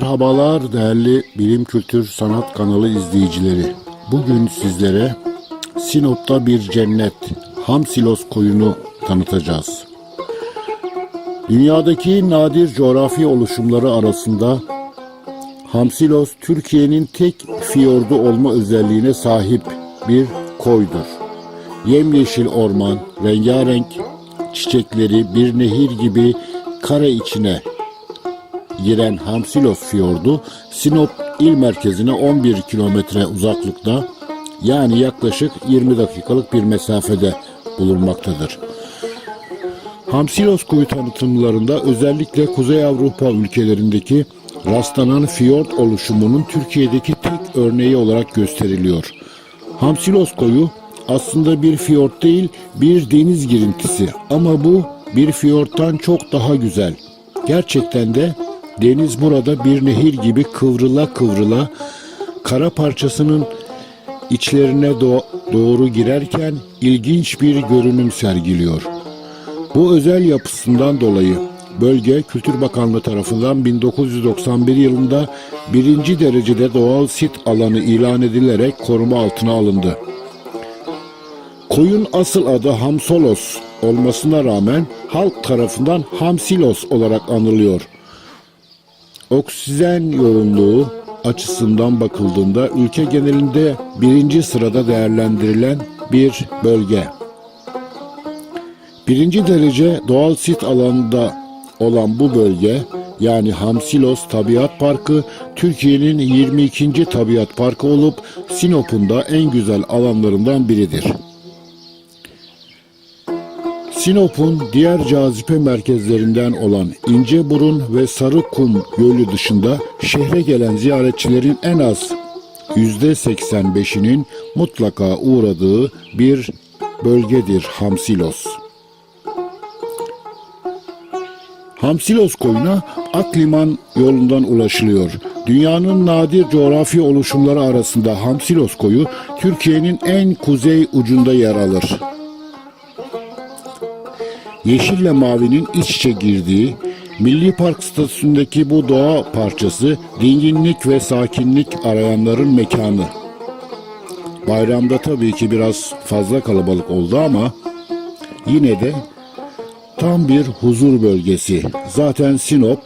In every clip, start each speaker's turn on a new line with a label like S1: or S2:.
S1: Merhabalar değerli Bilim Kültür Sanat kanalı izleyicileri. Bugün sizlere Sinop'ta bir cennet Hamsilos koyunu tanıtacağız. Dünyadaki nadir coğrafi oluşumları arasında Hamsilos Türkiye'nin tek fiyordu olma özelliğine sahip bir koydur. Yemyeşil orman, rengarenk çiçekleri bir nehir gibi kare içine giren Hamsilos Fiyordu, Sinop il merkezine 11 kilometre uzaklıkta yani yaklaşık 20 dakikalık bir mesafede bulunmaktadır. Hamsilos koyu tanıtımlarında özellikle Kuzey Avrupa ülkelerindeki rastlanan fiyort oluşumunun Türkiye'deki tek örneği olarak gösteriliyor. Hamsilos koyu aslında bir fiyort değil bir deniz girintisi ama bu bir fiyorttan çok daha güzel. Gerçekten de deniz burada bir nehir gibi kıvrıla kıvrıla kara parçasının içlerine do- doğru girerken ilginç bir görünüm sergiliyor. Bu özel yapısından dolayı bölge Kültür Bakanlığı tarafından 1991 yılında birinci derecede doğal sit alanı ilan edilerek koruma altına alındı. Koyun asıl adı Hamsolos olmasına rağmen halk tarafından Hamsilos olarak anılıyor. Oksijen yoğunluğu açısından bakıldığında ülke genelinde birinci sırada değerlendirilen bir bölge. Birinci derece doğal sit alanında olan bu bölge yani Hamsilos Tabiat Parkı Türkiye'nin 22. tabiat parkı olup Sinop'un da en güzel alanlarından biridir. Sinop'un diğer cazibe merkezlerinden olan İnceburun ve Sarıkum Gölü dışında şehre gelen ziyaretçilerin en az %85'inin mutlaka uğradığı bir bölgedir Hamsilos. Hamsilos koyuna Akliman yolundan ulaşılıyor. Dünyanın nadir coğrafi oluşumları arasında Hamsilos koyu Türkiye'nin en kuzey ucunda yer alır. Yeşille mavinin iç içe girdiği Milli Park statüsündeki bu doğa parçası dinginlik ve sakinlik arayanların mekanı. Bayramda tabii ki biraz fazla kalabalık oldu ama yine de tam bir huzur bölgesi. Zaten Sinop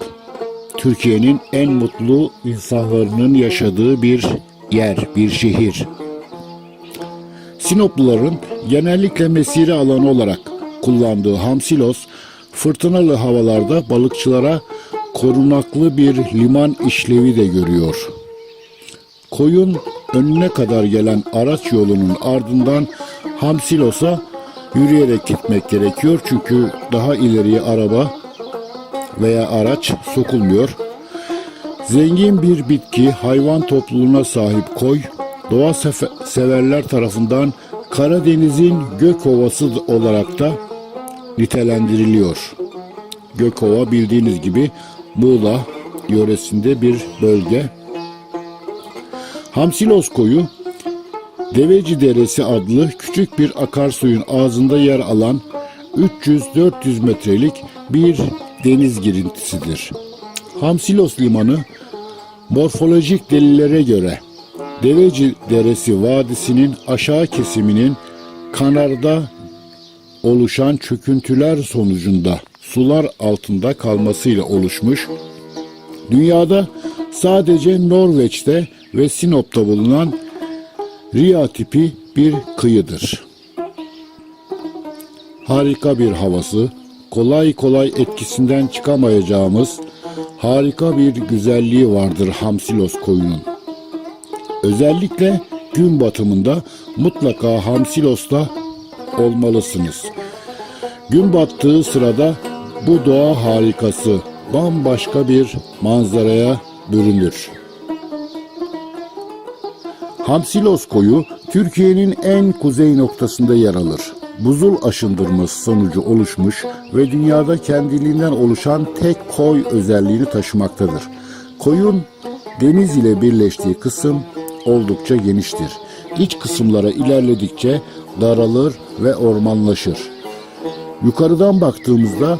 S1: Türkiye'nin en mutlu insanların yaşadığı bir yer, bir şehir. Sinopluların genellikle mesire alanı olarak kullandığı Hamsilos, fırtınalı havalarda balıkçılara korunaklı bir liman işlevi de görüyor. Koyun önüne kadar gelen araç yolunun ardından Hamsilos'a yürüyerek gitmek gerekiyor çünkü daha ileriye araba veya araç sokulmuyor. Zengin bir bitki hayvan topluluğuna sahip koy, doğa severler tarafından Karadeniz'in gök ovası olarak da nitelendiriliyor. Gökova bildiğiniz gibi Muğla yöresinde bir bölge. Hamsilos koyu Deveci Deresi adlı küçük bir akarsuyun ağzında yer alan 300-400 metrelik bir deniz girintisidir. Hamsilos limanı morfolojik delillere göre Deveci Deresi Vadisi'nin aşağı kesiminin kanarda oluşan çöküntüler sonucunda sular altında kalmasıyla oluşmuş. Dünyada sadece Norveç'te ve Sinop'ta bulunan Ria tipi bir kıyıdır. Harika bir havası, kolay kolay etkisinden çıkamayacağımız harika bir güzelliği vardır Hamsilos koyunun. Özellikle gün batımında mutlaka Hamsilos'ta olmalısınız. Gün battığı sırada bu doğa harikası bambaşka bir manzaraya bürünür. Hamsilos koyu Türkiye'nin en kuzey noktasında yer alır. Buzul aşındırması sonucu oluşmuş ve dünyada kendiliğinden oluşan tek koy özelliğini taşımaktadır. Koyun deniz ile birleştiği kısım oldukça geniştir. İç kısımlara ilerledikçe daralır ve ormanlaşır. Yukarıdan baktığımızda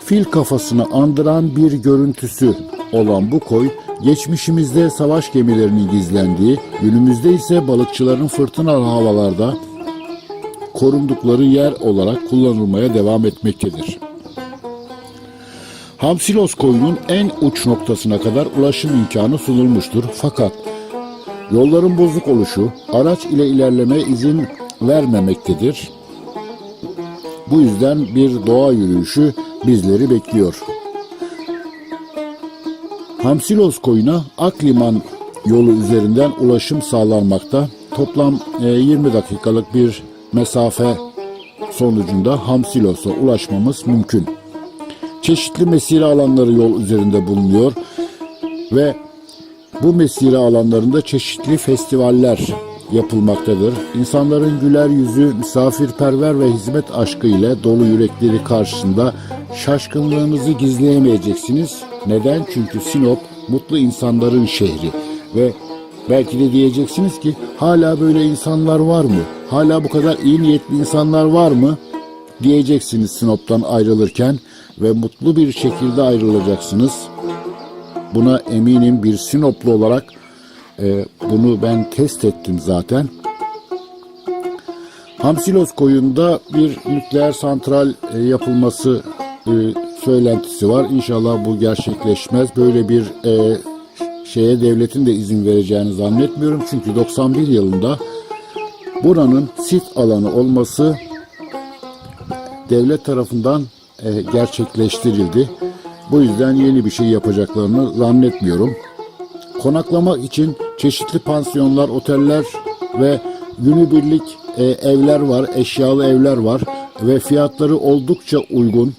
S1: fil kafasını andıran bir görüntüsü olan bu koy, geçmişimizde savaş gemilerinin gizlendiği, günümüzde ise balıkçıların fırtınalı havalarda korundukları yer olarak kullanılmaya devam etmektedir. Hamsilos koyunun en uç noktasına kadar ulaşım imkanı sunulmuştur. Fakat yolların bozuk oluşu araç ile ilerleme izin vermemektedir. Bu yüzden bir doğa yürüyüşü bizleri bekliyor. Hamsilos koyuna Akliman yolu üzerinden ulaşım sağlanmakta. Toplam e, 20 dakikalık bir mesafe sonucunda Hamsilos'a ulaşmamız mümkün. Çeşitli mesire alanları yol üzerinde bulunuyor ve bu mesire alanlarında çeşitli festivaller yapılmaktadır. İnsanların güler yüzü, misafirperver ve hizmet aşkı ile dolu yürekleri karşısında şaşkınlığınızı gizleyemeyeceksiniz. Neden? Çünkü Sinop mutlu insanların şehri ve belki de diyeceksiniz ki hala böyle insanlar var mı? Hala bu kadar iyi niyetli insanlar var mı? Diyeceksiniz Sinop'tan ayrılırken ve mutlu bir şekilde ayrılacaksınız. Buna eminim bir Sinoplu olarak e, bunu ben test ettim zaten. Hamsilos koyunda bir nükleer santral e, yapılması e, söylentisi var. İnşallah bu gerçekleşmez. Böyle bir e, şeye devletin de izin vereceğini zannetmiyorum. Çünkü 91 yılında buranın sit alanı olması devlet tarafından e, gerçekleştirildi. Bu yüzden yeni bir şey yapacaklarını zannetmiyorum. Konaklamak için çeşitli pansiyonlar, oteller ve günübirlik e, evler var, eşyalı evler var ve fiyatları oldukça uygun.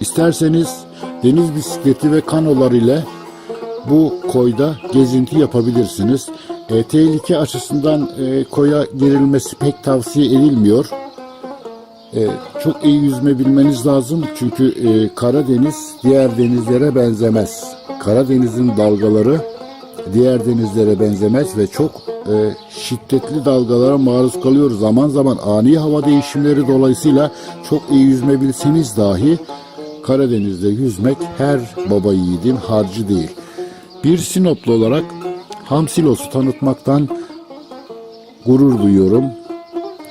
S1: İsterseniz deniz bisikleti ve kanolar ile bu koyda gezinti yapabilirsiniz. E, tehlike açısından e, koya girilmesi pek tavsiye edilmiyor. E, çok iyi yüzme bilmeniz lazım çünkü e, Karadeniz diğer denizlere benzemez. Karadeniz'in dalgaları diğer denizlere benzemez ve çok e, şiddetli dalgalara maruz kalıyoruz. Zaman zaman ani hava değişimleri dolayısıyla çok iyi yüzme dahi Karadeniz'de yüzmek her baba yiğidin harcı değil. Bir Sinoplu olarak Hamsilos'u tanıtmaktan gurur duyuyorum.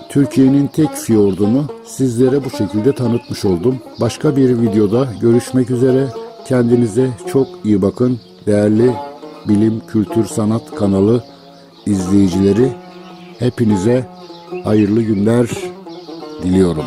S1: Türkiye'nin tek fiyordunu sizlere bu şekilde tanıtmış oldum. Başka bir videoda görüşmek üzere. Kendinize çok iyi bakın. Değerli Bilim Kültür Sanat kanalı izleyicileri hepinize hayırlı günler diliyorum.